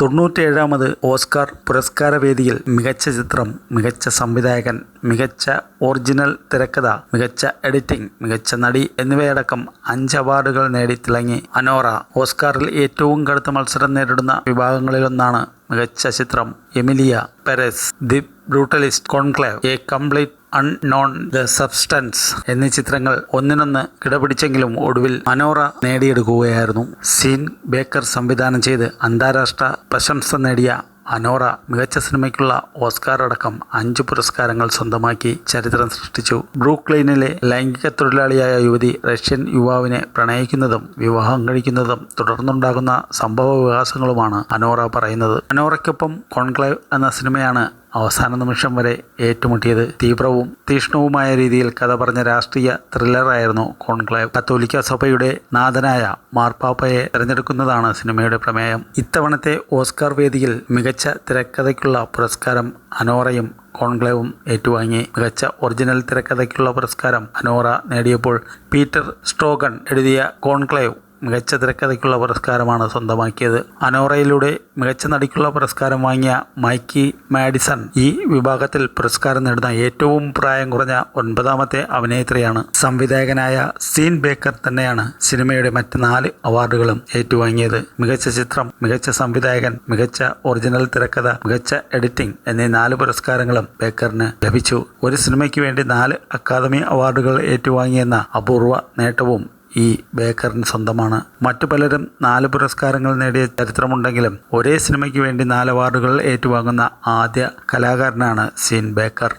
തൊണ്ണൂറ്റേഴാമത് Oscar പുരസ്കാര വേദിയിൽ മികച്ച ചിത്രം മികച്ച സംവിധായകൻ മികച്ച ഒറിജിനൽ തിരക്കഥ മികച്ച എഡിറ്റിംഗ് മികച്ച നടി എന്നിവയടക്കം അഞ്ച് അവാർഡുകൾ നേടി തിളങ്ങി അനോറ. ഓസ്കാറിൽ ഏറ്റവും കടുത്ത മത്സരം നേരിടുന്ന വിഭാഗങ്ങളിലൊന്നാണ് മികച്ച ചിത്രം Emilia Perez. The Brutalist Conclave a Complete Unknown the Substance എന്നീ ചിത്രങ്ങൾ ഒന്നിനൊന്ന് കിടപിടിച്ചെങ്കിലും ഒടുവിൽ മനോറ നേടിയെടുക്കുകയായിരുന്നു. സീൻ ബേക്കർ സംവിധാനം ചെയ്ത് അന്താരാഷ്ട്ര പ്രശംസ നേടിയ അനോറ മികച്ച സിനിമയ്ക്കുള്ള ഓസ്കാർ അടക്കം അഞ്ച് പുരസ്കാരങ്ങൾ സ്വന്തമാക്കി ചരിത്രം സൃഷ്ടിച്ചു. ബ്രൂക്ലൈനിലെ ലൈംഗിക തൊഴിലാളിയായ യുവതി റഷ്യൻ യുവാവിനെ പ്രണയിക്കുന്നതും വിവാഹം കഴിക്കുന്നതും തുടർന്നുണ്ടാകുന്ന സംഭവ വികാസങ്ങളുമാണ് അനോറ പറയുന്നത്. അനോറയ്ക്കൊപ്പം കോൺക്ലേവ് എന്ന സിനിമയാണ് അവസാന നിമിഷം വരെ ഏറ്റുമുട്ടിയത് തീവ്രവും തീക്ഷ്ണവുമായ രീതിയിൽ കഥ പറഞ്ഞ രാഷ്ട്രീയ ത്രില്ലറായിരുന്നു കോൺക്ലേവ്. കത്തോലിക്ക സഭയുടെ നാഥനായ മാർപ്പാപ്പയെ തിരഞ്ഞെടുക്കുന്നതാണ് സിനിമയുടെ പ്രമേയം. ഇത്തവണത്തെ ഓസ്കാർ വേദിയിൽ മികച്ച തിരക്കഥയ്ക്കുള്ള പുരസ്കാരം അനോറയും കോൺക്ലേവും ഏറ്റുവാങ്ങി. മികച്ച ഒറിജിനൽ തിരക്കഥയ്ക്കുള്ള പുരസ്കാരം അനോറ നേടിയപ്പോൾ പീറ്റർ സ്ട്രോഗൺ എഴുതിയ കോൺക്ലേവ് മികച്ച തിരക്കഥയ്ക്കുള്ള പുരസ്കാരമാണ് സ്വന്തമാക്കിയത്. അനോറയിലൂടെ മികച്ച നടിക്കുള്ള പുരസ്കാരം വാങ്ങിയ മൈക്കി മാഡിസൺ ഈ വിഭാഗത്തിൽ പുരസ്കാരം നേടുന്ന ഏറ്റവും പ്രായം കുറഞ്ഞ ഒൻപതാമത്തെ അഭിനേത്രിയാണ്. സംവിധായകനായ സീൻ ബേക്കർ തന്നെയാണ് സിനിമയുടെ മറ്റ് നാല് അവാർഡുകളും ഏറ്റുവാങ്ങിയത്. മികച്ച ചിത്രം മികച്ച സംവിധായകൻ മികച്ച ഒറിജിനൽ തിരക്കഥ മികച്ച എഡിറ്റിംഗ് എന്നീ നാല് പുരസ്കാരങ്ങളും ബേക്കറിന് ലഭിച്ചു. ഒരു സിനിമയ്ക്ക് വേണ്ടി നാല് അക്കാദമി അവാർഡുകൾ ഏറ്റുവാങ്ങിയെന്ന അപൂർവ നേട്ടവും ഈ ബേക്കറിന് സ്വന്തമാണ്. മറ്റു പലരും നാല് പുരസ്കാരങ്ങൾ നേടിയ ചരിത്രമുണ്ടെങ്കിലും ഒരേ സിനിമയ്ക്ക് വേണ്ടി നാല് അവാർഡുകൾ ഏറ്റുവാങ്ങുന്ന ആദ്യ കലാകാരനാണ് സീൻ ബേക്കർ.